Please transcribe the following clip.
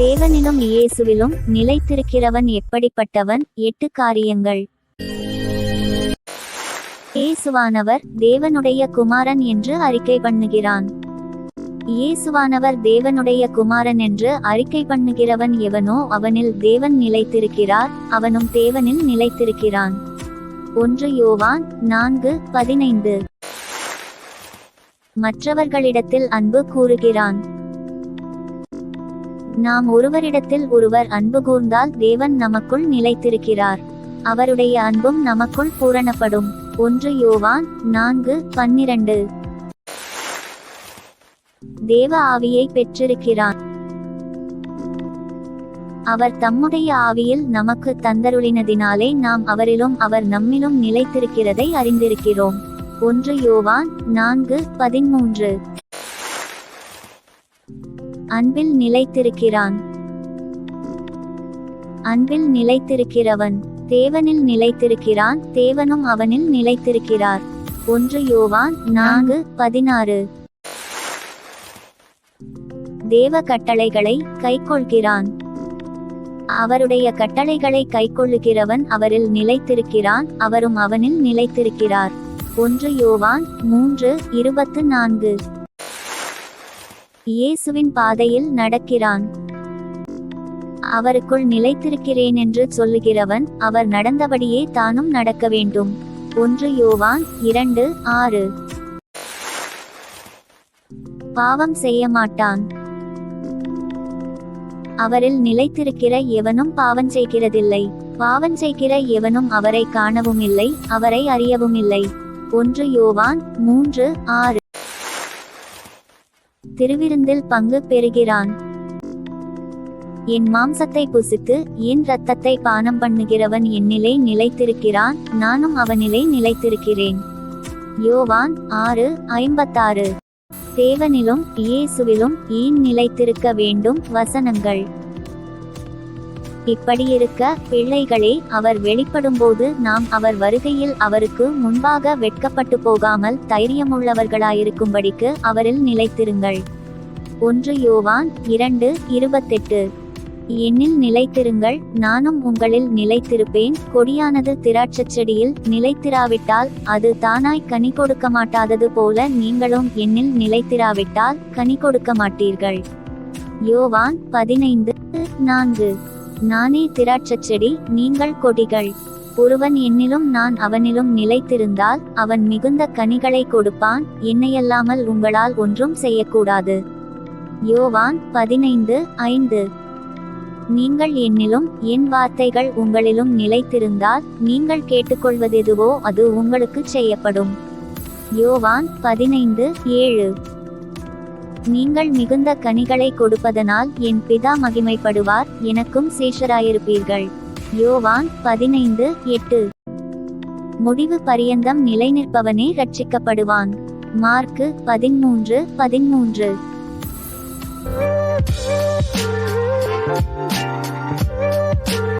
தேவனிலும் இயேசுவிலும் நிலைத்திருக்கிறவன் எப்படிப்பட்டவன்? எட்டு காரியங்கள். இயேசுவானவர் தேவனுடைய குமாரன் என்று அறிக்கை பண்ணுகிறான். இயேசுவானவர் தேவனுடைய குமாரன் என்று அறிக்கை பண்ணுகிறவன் எவனோ அவனில் தேவன் நிலைத்திருக்கிறார் அவனும் தேவனில் நிலைத்திருக்கிறான். ஒன்று யோவான் நான்கு பதினைந்து. மற்றவர்களிடத்தில் அன்பு கூறுகிறான். நாம் ஒருவரிடத்தில் ஒருவர் அன்பு கூர்ந்தால் தேவன் நமக்குள் நிலைத்திருக்கிறார். அவருடைய அன்பும் நமக்குள் பூரணப்படும். ஒன்று யோவான் நான்கு பன்னிரண்டு. தேவ ஆவியை பெற்றிருக்கிறான் அவர் தம்முடைய ஆவியில் நமக்கு தந்தருளினதினாலே நாம் அவரிலும் அவர் நம்மிலும் நிலைத்திருக்கிறதை அறிந்திருக்கிறோம். ஒன்று யோவான் நான்கு பதிமூன்று. அன்பில் நிலைத்திருக்கிறான். அன்பில் நிலைத்திருக்கிறவன் தேவனில் நிலைத்திருக்கிறான் தேவனும் அவனில் நிலைத்திருக்கிறார். ஒன்று யோவான் நான்கு பதினாறு. தேவ கட்டளைகளை கைக்கொள்கிறான். அவருடைய கட்டளைகளை கைக்கொள்ளுகிறவன் அவரில் நிலைத்திருக்கிறான் அவரும் அவனில் நிலைத்திருக்கிறார். ஒன்று யோவான் மூன்று இருபத்து நான்கு. இயேசுவின் பாதையில் நடக்கிறான். அவருக்குள் நிலைத்திருக்கிறேன் என்று சொல்லுகிறவன் அவர் நடந்தபடியே தானும் நடக்க வேண்டும். ஒன்று யோவான் இரண்டு ஆறு. பாவம் செய்ய மாட்டான். அவரில் நிலைத்திருக்கிற எவனும் பாவம் செய்கிறதில்லை. பாவம் செய்கிற எவனும் அவரை காணவும் இல்லை அவரை அறியவும் இல்லை ஒன்று யோவான் மூன்று ஆறு. திருவிருந்தில் பங்கு பெறுகிறான். என் மாம்சத்தை புசித்து என் இரத்தத்தை பானம் பண்ணுகிறவன் என்னிலே நிலைத்திருக்கிறான் நானும் அவனிலே நிலைத்திருக்கிறேன். யோவான் ஆறு ஐம்பத்தாறு. தேவனிலும் இயேசுவிலும் ஏன் நிலைத்திருக்க வேண்டும் வசனங்கள்? இப்படியிருக்க பிள்ளைகளே அவர் வெளிப்படும்போது நாம் அவர் வருகையில் அவருக்கு முன்பாக வெட்கப்பட்டு போகாமல் தைரியமுள்ளவர்களாயிருக்கும்படிக்கு அவரில் நிலைத்திருங்கள். ஒன்று யோவான் இரண்டு இருபத்தெட்டு. என்னில் நிலைத்திருங்கள் நானும் உங்களில் நிலைத்திருப்பேன். கொடியானது திராட்சச் செடியில் நிலைத்திராவிட்டால் அது தானாய் கனி கொடுக்க மாட்டாதது போல நீங்களும் என்னில் நிலைத்திராவிட்டால் கனி கொடுக்க மாட்டீர்கள் யோவான் பதினைந்து நான்கு. நானே திராட்சச் செடி நீங்கள் கொடிகள். ஒருவன் என்னிலும் நான் அவனிலும் நிலைத்திருந்தால் அவன் மிகுந்த கனிகளை கொடுப்பான். என்னையல்லாமல் உங்களால் ஒன்றும் செய்யக்கூடாது. யோவான் பதினைந்து ஐந்து. நீங்கள் என்னிலும் என் வார்த்தைகள் உங்களிலும் நிலைத்திருந்தால் நீங்கள் கேட்டுக்கொள்வதெதுவோ அது உங்களுக்கு செய்யப்படும். யோவான் பதினைந்து ஏழு. நீங்கள் மிகுந்த கனிகளை கொடுப்பதனால் என் பிதா மகிமைப்படுவார் எனக்கும் சேஷராயிருப்பீர்கள். யோவான் பதினைந்து எட்டு. முடிவு பரியந்தம் நிலைநிற்பவனே ரட்சிக்கப்படுவான். மார்க்கு பதிமூன்று பதிமூன்று. Thank you.